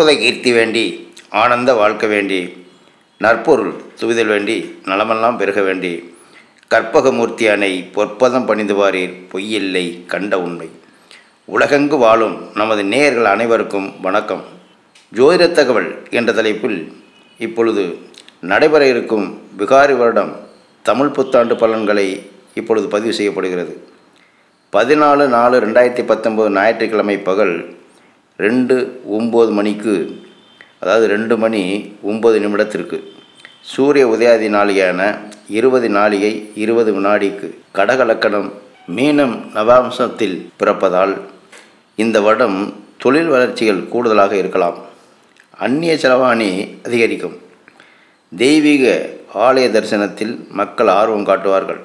அற்புத கீர்த்தி வேண்டி ஆனந்த வாழ்க்கை வேண்டி நற்பொருள் துவிதல் வேண்டி நலமெல்லாம் பெருக வேண்டி கற்பகமூர்த்தி அணை பொற்பதம் பணிந்துவாரீர் பொய்யில்லை கண்ட உண்மை. உலகெங்கு வாழும் நமது நேயர்கள் அனைவருக்கும் வணக்கம். ஜோதிட தகவல் என்ற தலைப்பில் இப்பொழுது நடைபெற இருக்கும் விகாரி வருடம் தமிழ் புத்தாண்டு பலன்களை இப்பொழுது பதிவு செய்யப்படுகிறது. பதினாலு நாலு ரெண்டாயிரத்தி பத்தொன்பது ஞாயிற்றுக்கிழமை பகல் ரெண்டு ஒம்பது மணிக்கு அதாவது ரெண்டு மணி ஒம்பது நிமிடத்திற்கு. சூரிய உதயாதி நாளிகையான இருபது நாளிகை இருபது வினாடிக்கு கடகலக்கணம் மீனம் நவாம்சத்தில் பிறப்பதால் இந்த வருடம் தொழில் வளர்ச்சிகள் கூடுதலாக இருக்கலாம். அந்நிய செலவாணி அதிகரிக்கும். தெய்வீக ஆலய தரிசனத்தில் மக்கள் ஆர்வம் காட்டுவார்கள்.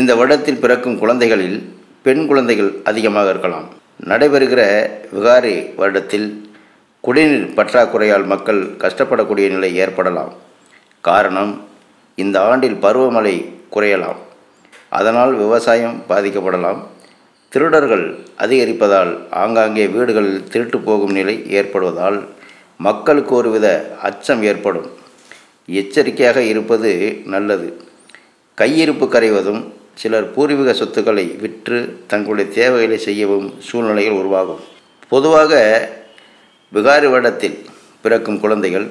இந்த வருடத்தில் பிறக்கும் குழந்தைகளில் பெண் குழந்தைகள் அதிகமாக இருக்கலாம். நடைபெறுகிற விகாரி வருடத்தில் குடிநீர் பற்றாக்குறையால் மக்கள் கஷ்டப்படக்கூடிய நிலை ஏற்படலாம். காரணம் இந்த ஆண்டில் பருவமழை குறையலாம். அதனால் விவசாயம் பாதிக்கப்படலாம். திருடர்கள் அதிகரிப்பதால் ஆங்காங்கே வீடுகளில் திருட்டு போகும் நிலை ஏற்படுவதால் மக்களுக்கு ஒருவித அச்சம் ஏற்படும். எச்சரிக்கையாக இருப்பது நல்லது. கையிருப்பு கரைவதும் சிலர் பூர்வீக சொத்துக்களை விற்று தங்களுடைய தேவைகளை செய்யவும் சூழ்நிலைகள் உருவாகும். பொதுவாக விகாரி வருடத்தில் பிறக்கும் குழந்தைகள்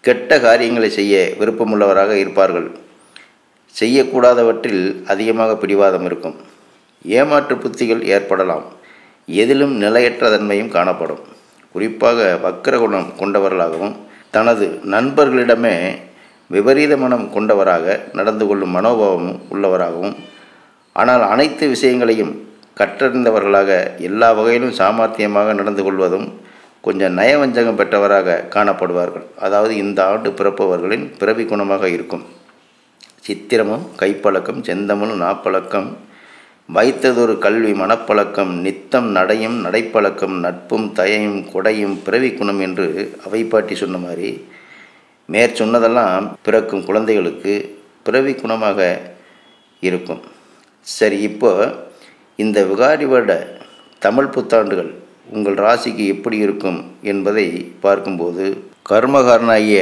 கெட்ட காரியங்களை செய்ய விருப்பமுள்ளவராக இருப்பார்கள். செய்யக்கூடாதவற்றில் அதிகமாக பிடிவாதம் இருக்கும். ஏமாற்று புத்திகள் ஏற்படலாம். எதிலும் நிலையற்ற தன்மையும் காணப்படும். குறிப்பாக வக்கரகுணம் கொண்டவர்களாகவும் தனது நண்பர்களிடமே விபரீத மனம் கொண்டவராக நடந்து கொள்ளும் மனோபாவமும் உள்ளவராகவும் ஆனால் அனைத்து விஷயங்களையும் கற்றறிந்தவர்களாக எல்லா வகையிலும் சாமர்த்தியமாக நடந்து கொள்வதும் கொஞ்சம் நயவஞ்சகம் பெற்றவராக காணப்படுவார்கள். அதாவது இந்த ஆண்டு பிறப்பவர்களின் பிறவி குணமாக இருக்கும். சித்திரமும் கைப்பழக்கம் செந்தமும் நாப்பழக்கம் வைத்ததொரு கல்வி மனப்பழக்கம் நித்தம் நடையும் நடைப்பழக்கம் நட்பும் தயையும் கொடையும் பிறவி குணம் என்று அவைப்பாட்டி சொன்ன மாதிரி மேற்சொன்னதெல்லாம் பிறக்கும் குழந்தைகளுக்கு பிறவி குணமாக இருக்கும். சரி இப்போ இந்த விகாரி வருட தமிழ் புத்தாண்டுகள் உங்கள் ராசிக்கு எப்படி இருக்கும் என்பதை பார்க்கும்போது கர்மகாரனாகிய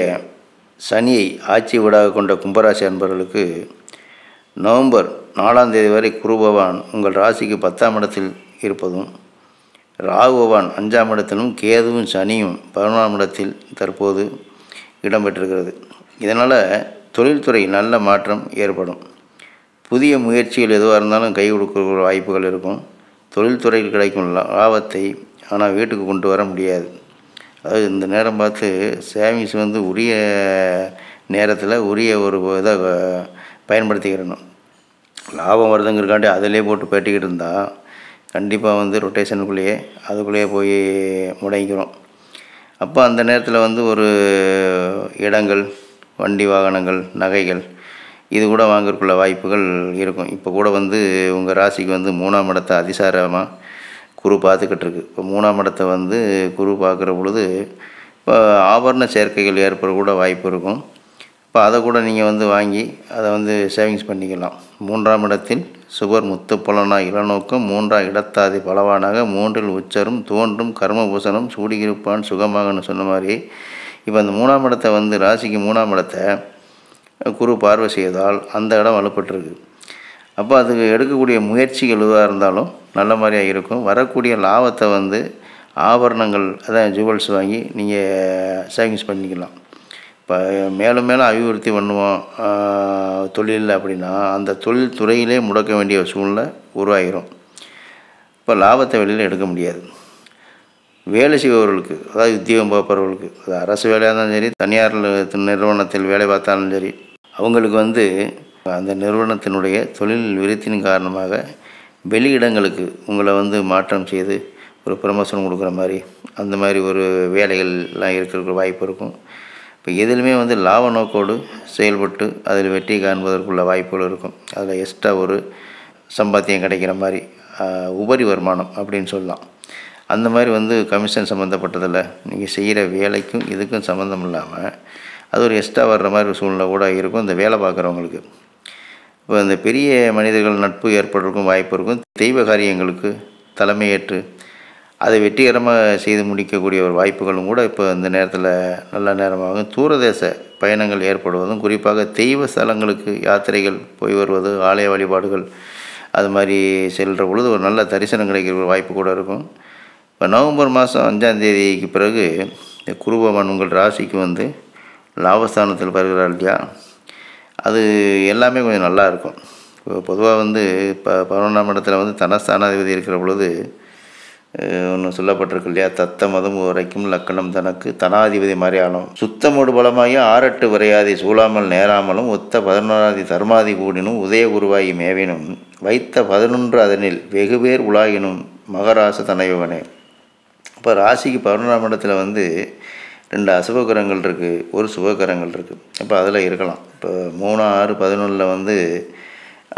சனியை ஆட்சி வீடாக கொண்ட கும்பராசி அன்பர்களுக்கு நவம்பர் நாலாம் தேதி வரை குரு பகவான் உங்கள் ராசிக்கு பத்தாம் இடத்தில் இருப்பதும் ராகு பகவான் அஞ்சாம் இடத்திலும் கேதுவும் சனியும் பதினொன்றாம் இடத்தில் தற்போது இடம்பெற்றிருக்கிறது. இதனால் தொழில்துறை நல்ல மாற்றம் ஏற்படும். புதிய முயற்சிகள் எதுவாக இருந்தாலும் கை கொடுக்கிற வாய்ப்புகள் இருக்கும். தொழில்துறையில் கிடைக்கும் லாபத்தை ஆனால் வீட்டுக்கு கொண்டு வர முடியாது. அதாவது இந்த நேரம் பார்த்து சேவிங்ஸ் வந்து உரிய நேரத்தில் உரிய ஒரு இதை பயன்படுத்திக்கிறணும். லாபம் வருதுங்கிறக்காண்டி அதிலே போட்டு பேட்டிக்கிட்டு இருந்தால் கண்டிப்பாக வந்து ரொட்டேஷனுக்குள்ளேயே அதுக்குள்ளேயே போய் முடங்கிக்கிறோம். அப்போ அந்த நேரத்தில் வந்து ஒரு இடங்கள் வண்டி வாகனங்கள் நகைகள் இது கூட வாங்கறதுக்குள்ள வாய்ப்புகள் இருக்கும். இப்போ கூட வந்து உங்கள் ராசிக்கு வந்து மூணாம் இடத்தை அதிசாரமாக குரு பார்த்துக்கிட்டு இருக்கு. இப்போ மூணாம் இடத்தை வந்து குரு பார்க்குற பொழுது இப்போ ஆபரண சேர்க்கைகள் ஏற்பட கூட வாய்ப்பு இருக்கும். இப்போ அதை கூட நீங்கள் வந்து வாங்கி அதை வந்து சேவிங்ஸ் பண்ணிக்கலாம். மூன்றாம் இடத்தில் சுவர் முத்துப்பலனா இளநோக்கம் மூன்றாம் இடத்தாதி பலவானாக மூன்றில் உச்சரும் தோன்றும் கர்மபூசணம் சூடியிருப்பான் சுகமாகன்னு சொன்ன மாதிரி இப்போ அந்த மூணாம் இடத்தை வந்து ராசிக்கு மூணாம் இடத்தை குரு பார்வை செய்தால் அந்த இடம் வலுப்பட்டுருக்கு அப்போ அதுக்கு எடுக்கக்கூடிய முயற்சிகள் எதுவாக இருந்தாலும் நல்ல மாதிரியாக இருக்கும். வரக்கூடிய லாபத்தை வந்து ஆபரணங்கள் அதான் ஜுவல்ஸ் வாங்கி நீங்கள் சேவிங்ஸ் பண்ணிக்கலாம். இப்போ மேலும் மேலும் அபிவிருத்தி பண்ணுவோம் தொழிலில் அப்படின்னா அந்த தொழில் துறையிலே முடக்க வேண்டிய சூழ்நிலை உருவாகிரும். இப்போ லாபத்தை வெளியில் எடுக்க முடியாது. வேலை செய்பவர்களுக்கு அதாவது உத்தியோகம் பார்ப்பவர்களுக்கு அது அரசு வேலையாக இருந்தாலும் சரி தனியார் நிறுவனத்தில் வேலை பார்த்தாலும் சரி அவங்களுக்கு வந்து அந்த நிறுவனத்தினுடைய தொழில் விருத்தின் காரணமாக வெளியிடங்களுக்கு உங்களை வந்து மாற்றம் செய்து ஒரு ப்ரமோஷன் கொடுக்குற மாதிரி அந்த மாதிரி ஒரு வேலைகள்லாம் இருக்கிற வாய்ப்பு இருக்கும். இப்போ எதிலுமே வந்து லாப நோக்கோடு செயல்பட்டு அதில் வெற்றி காண்பதற்குள்ள வாய்ப்புகள் இருக்கும். அதில் எக்ஸ்ட்ரா ஒரு சம்பாத்தியம் கிடைக்கிற மாதிரி உபரி வருமானம் அப்படின்னு சொல்லலாம். அந்த மாதிரி வந்து கமிஷன் சம்மந்தப்பட்டதில் நீங்கள் செய்கிற வேலைக்கும் இதுக்கும் சம்மந்தம் இல்லாமல் அது ஒரு எக்ஸ்ட்ரா வர்ற மாதிரி ஒரு சூழ்நிலை கூட இருக்கும் இந்த வேலை பார்க்குறவங்களுக்கு. இப்போ இந்த பெரிய மனிதர்கள் நட்பு ஏற்படுறதுக்கும் வாய்ப்பு இருக்கும். தெய்வ காரியங்களுக்கு தலைமையேற்று அதை வெற்றிகரமாக செய்து முடிக்கக்கூடிய ஒரு வாய்ப்புகளும் கூட இப்போ இந்த நேரத்தில் நல்ல நேரமாகும் தூரதேச பயணங்கள் ஏற்படுவதும் குறிப்பாக தெய்வ ஸ்தலங்களுக்கு யாத்திரைகள் போய் வருவது ஆலய வழிபாடுகள் அது மாதிரி செல்கிற பொழுது ஒரு நல்ல தரிசனம் கிடைக்கிற ஒரு வாய்ப்பு கூட இருக்கும். இப்போ நவம்பர் மாதம் அஞ்சாம் தேதிக்கு பிறகு இந்த குருபவன் உங்கள் ராசிக்கு வந்து லாபஸ்தானத்தில் வருகிறார் இல்லையா? அது எல்லாமே கொஞ்சம் நல்லா இருக்கும். இப்போ பொதுவாக வந்து இப்போ பதினொன்றாம் இடத்துல வந்து தனஸ்தானாதிபதி இருக்கிற பொழுது ஒன்று சொல்லப்பட்டிருக்கு இல்லையா? தத்த மதம் வரைக்கும் லக்கணம் தனக்கு தனாதிபதி மறையாளம் சுத்தமோடு பலமாகி ஆரட்டு வரையாதி சூழாமல் நேராமலும் ஒத்த பதினோராதி தர்மாதி கூடினும் உதய குருவாகி மேவினும் வைத்த பதினொன்று அதனில் வெகுபேர் உலாகினும் மகராச தனைவனே இப்போ ராசிக்கு பதினொன்றாம் இடத்துல வந்து ரெண்டு அசுபகரங்கள் இருக்குது ஒரு சுபகரங்கள் இருக்குது இப்போ அதில் இருக்கலாம். இப்போ மூணு ஆறு பதினொன்றில் வந்து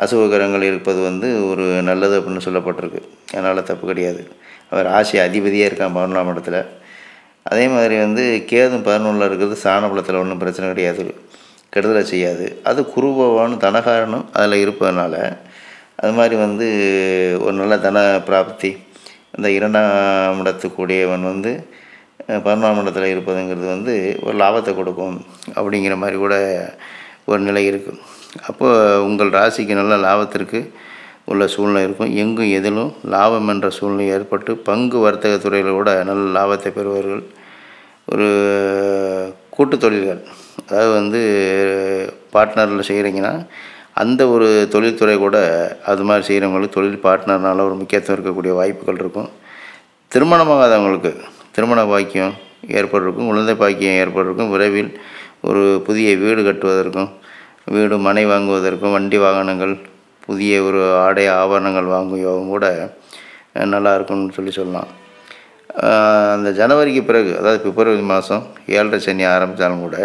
அசுபகரங்கள் இருப்பது வந்து ஒரு நல்லது அப்படின்னு சொல்லப்பட்டிருக்கு. அதனால் தப்பு கிடையாது. அவர் ராசி அதிபதியாக இருக்கான் பதினொன்றாம் இடத்துல. அதே மாதிரி வந்து கேதும் பதினொன்றில் இருக்கிறது சாணபலத்தில் ஒன்றும் பிரச்சனை கிடையாது. கெடுதலை செய்யாது. அது குருபவான்னு தனகாரனும் அதில் இருப்பதனால அது மாதிரி வந்து ஒரு நல்ல தன பிராப்தி. இந்த இரண்டாம் இடத்துக்குடையவன் வந்து பதினொன்றாம் இடத்துல இருப்பதுங்கிறது வந்து ஒரு லாபத்தை கொடுக்கும் அப்படிங்கிற மாதிரி கூட ஒரு நிலை இருக்குது அப்போது உங்கள் ராசிக்கு நல்ல லாபத்திற்கு உள்ள சூழ்நிலை இருக்கும். எங்கும் எதிலும் லாபம் என்ற சூழ்நிலை ஏற்பட்டு பங்கு வர்த்தக துறையில் கூட நல்ல லாபத்தை பெறுவார்கள் ஒரு கூட்டு தொழில்கள். அதாவது வந்து பார்ட்னரில் செய்கிறீங்கன்னா அந்த ஒரு தொழில்துறை கூட அது மாதிரி செய்கிறவங்களுக்கு தொழில் பார்ட்னர்னால ஒரு முக்கியத்துவம் இருக்கக்கூடிய வாய்ப்புகள் இருக்கும். திருமணமாகாதவங்களுக்கு திருமண பாக்கியம் ஏற்பட்டிருக்கும். குழந்தை பாக்கியம் ஏற்பட்டிருக்கும். விரைவில் ஒரு புதிய வீடு கட்டுவதற்கும் வீடு மனை வாங்குவதற்கும் வண்டி வாகனங்கள் புதிய ஒரு ஆடை ஆபரணங்கள் வாங்கும் யோகம் கூட நல்லா இருக்கும்னு சொல்லி சொல்லலாம். அந்த ஜனவரிக்கு பிறகு அதாவது பிப்ரவரி மாதம் ஏழரை சனி ஆரம்பித்தாலும் கூட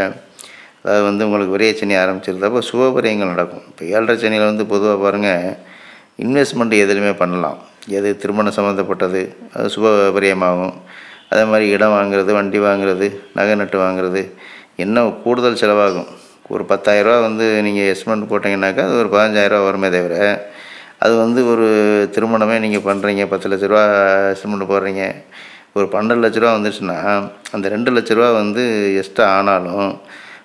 அதாவது வந்து உங்களுக்கு விரைய சனி ஆரம்பிச்சிருந்தப்போ சுபபரியங்கள் நடக்கும். இப்போ ஏழரை சனியில் வந்து பொதுவாக பாருங்கள் இன்வெஸ்ட்மெண்ட் எதுலையுமே பண்ணலாம். எது திருமணம் சம்மந்தப்பட்டது அது சுபபரியமாகும். அதே மாதிரி இடம் வாங்குறது வண்டி வாங்குறது நகை நட்டு வாங்குறது என்ன கூடுதல் செலவாகும். ஒரு பத்தாயிரரூவா வந்து நீங்கள் எஸ்மெண்ட் போட்டிங்கனாக்கா அது ஒரு பதினஞ்சாயிரரூவா வருமே தவிர அது வந்து ஒரு திருமணமே நீங்கள் பண்ணுறீங்க பத்து லட்ச ரூபா எஸ்மெண்ட் போடுறீங்க. ஒரு பன்னெண்டு லட்ச ரூபா வந்துச்சுன்னா அந்த ரெண்டு லட்ச ரூபா வந்து எக்ஸ்ட்ரா ஆனாலும்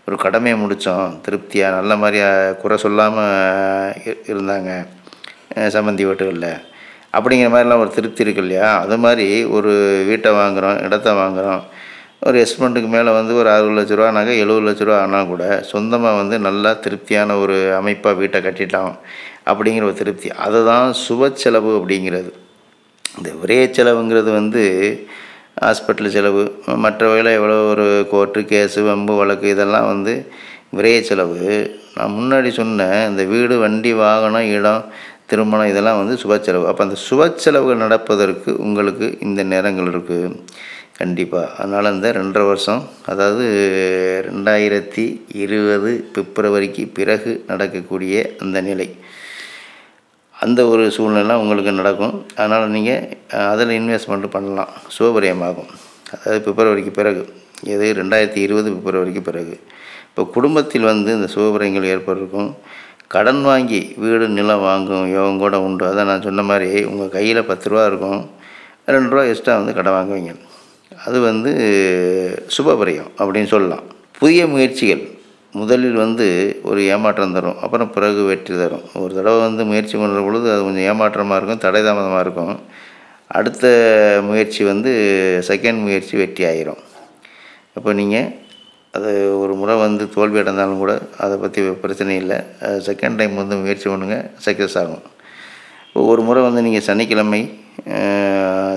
ஒரு கடமையை முடித்தோம் திருப்தியாக நல்ல மாதிரியாக குறை சொல்லாமல் இருந்தாங்க சம்மந்தி வீட்டுகளில். அப்படிங்கிற மாதிரிலாம் ஒரு திருப்தி இருக்கு இல்லையா? அது மாதிரி ஒரு வீட்டை வாங்குகிறோம் இடத்த வாங்குகிறோம் ஒரு எஸ்மெண்ட்டுக்கு மேலே வந்து ஒரு அறுபது லட்ச ரூபா நகை எழுபது லட்ச ரூபா ஆனால் கூட சொந்தமாக வந்து நல்லா திருப்தியான ஒரு அமைப்பாக வீட்டை கட்டிட்டோம் அப்படிங்கிற ஒரு திருப்தி. அதுதான் சுப செலவு அப்படிங்கிறது. இந்த விரைய செலவுங்கிறது வந்து ஹாஸ்பிட்டல் செலவு மற்ற வகையில் எவ்வளோ ஒரு கோர்ட்டு கேஸு வம்பு வழக்கு இதெல்லாம் வந்து விரைய செலவு. நான் முன்னாடி சொன்னேன் இந்த வீடு வண்டி வாகனம் இடம் திருமணம் இதெல்லாம் வந்து சுப செலவு. அப்போ அந்த சுப செலவுகள் நடப்பதற்கு உங்களுக்கு இந்த நேரங்கள் இருக்குது கண்டிப்பாக அதனால் இந்த ரெண்டரை வருஷம் அதாவது ரெண்டாயிரத்தி இருபது பிப்ரவரிக்கு பிறகு நடக்கக்கூடிய அந்த நிலை. அந்த ஒரு சூழ்நிலை உங்களுக்கு நடக்கும். அதனால் நீங்கள் அதில் இன்வெஸ்ட்மெண்ட் பண்ணலாம். சுபபரியமாகும் அதாவது பிப்ரவரிக்கு பிறகு. எது? ரெண்டாயிரத்தி இருபது பிப்ரவரிக்கு பிறகு. இப்போ குடும்பத்தில் வந்து இந்த சுபபரியங்கள் ஏற்பட்டிருக்கும். கடன் வாங்கி வீடு நிலம் வாங்கும் யோகம் கூட உண்டு. அதான் நான் சொன்ன மாதிரி உங்கள் கையில் பத்து ரூபா இருக்கும். ரெண்டு ரூபா எக்ஸ்ட்ரா வந்து கடன் வாங்குவீங்க. அது வந்து சுபபரியம் அப்படின்னு சொல்லலாம். புதிய முயற்சிகள். முதலில் வந்து ஒரு ஏமாற்றம் தரும். அப்புறம் பிறகு வெற்றி தரும். ஒரு தடவை வந்து முயற்சி பண்ணுற பொழுது அது கொஞ்சம் ஏமாற்றமாக இருக்கும் தடை தாமதமாக இருக்கும். அடுத்த முயற்சி வந்து செகண்ட் முயற்சி வெற்றி ஆயிரும். அப்போ நீங்கள் அது ஒரு முறை வந்து தோல்வி அடைந்தாலும் கூட அதை பற்றி பிரச்சனை இல்லை. செகண்ட் டைம் வந்து முயற்சி பண்ணுங்கள் சக்ஸஸ் ஆகும். இப்போ ஒரு முறை வந்து நீங்கள் சனிக்கிழமை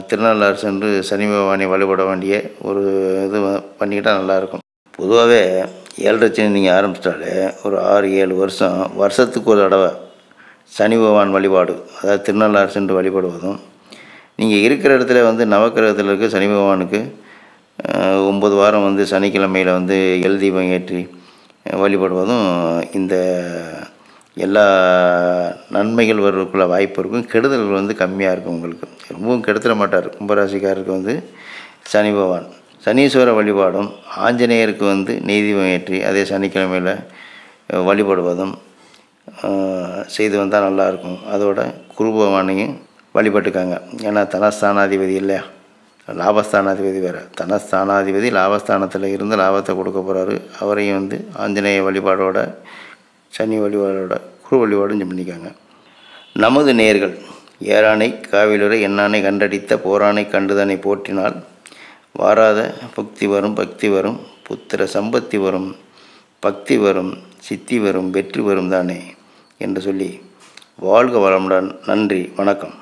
திருநள்ளாறு சென்று சனி பகவானை வழிபட வேண்டிய ஒரு இது பண்ணிக்கிட்டால் நல்லாயிருக்கும். பொதுவாகவே ஏழரை சனி நீங்கள் ஆரம்பிச்சிட்டாலே ஒரு ஆறு ஏழு வருஷம் வருஷத்துக்கு ஒரு தடவை சனி பகவான் வழிபாடு அதாவது திருநள்ளாறு சென்று வழிபடுவதும் நீங்கள் இருக்கிற இடத்துல வந்து நவக்கிரகத்தில் இருக்க சனி பகவானுக்கு ஒம்பது வாரம் வந்து சனிக்கிழமையில் வந்து எழுதி தீபம் ஏற்றி வழிபடுவதும் இந்த எல்லா நன்மைகள் வர்றதுக்குள்ள வாய்ப்பு இருக்கும். கெடுதல்கள் வந்து கம்மியாக இருக்கும் உங்களுக்கு. ரொம்பவும் கெடுத்துட மாட்டார். கும்பராசிக்காரருக்கு வந்து சனி பகவான். சனீஸ்வர வழிபாடும் ஆஞ்சநேயருக்கு வந்து நீதிபம் ஏற்றி அதே சனிக்கிழமையில் வழிபடுவதும் செய்து வந்தால் நல்லாயிருக்கும் அதோட குரு பகவானையும் வழிபட்டுக்காங்க. ஏன்னா தனஸ்தானாதிபதி இல்லையா? லாபஸ்தானாதிபதி வேறு. தனஸ்தானாதிபதி லாபஸ்தானத்தில் இருந்து லாபத்தை கொடுக்க போகிறாரு அவரையும் வந்து ஆஞ்சநேய வழிபாடோட சனி வழிபாடோட குரு வழிபாடும் பண்ணிக்காங்க. நமது நேர்கள் ஏரானை காவிலுரை எண்ணானை கண்டடித்த போரானை கண்டுதனை போற்றினால்? வாராத புக்தி வரும் பக்தி வரும் புத்திர சம்பத்தி வரும் பக்தி வரும் சித்தி வரும் வெற்றி வரும் தானே? என்று சொல்லி வாழ்க வளமுடன் நன்றி வணக்கம்.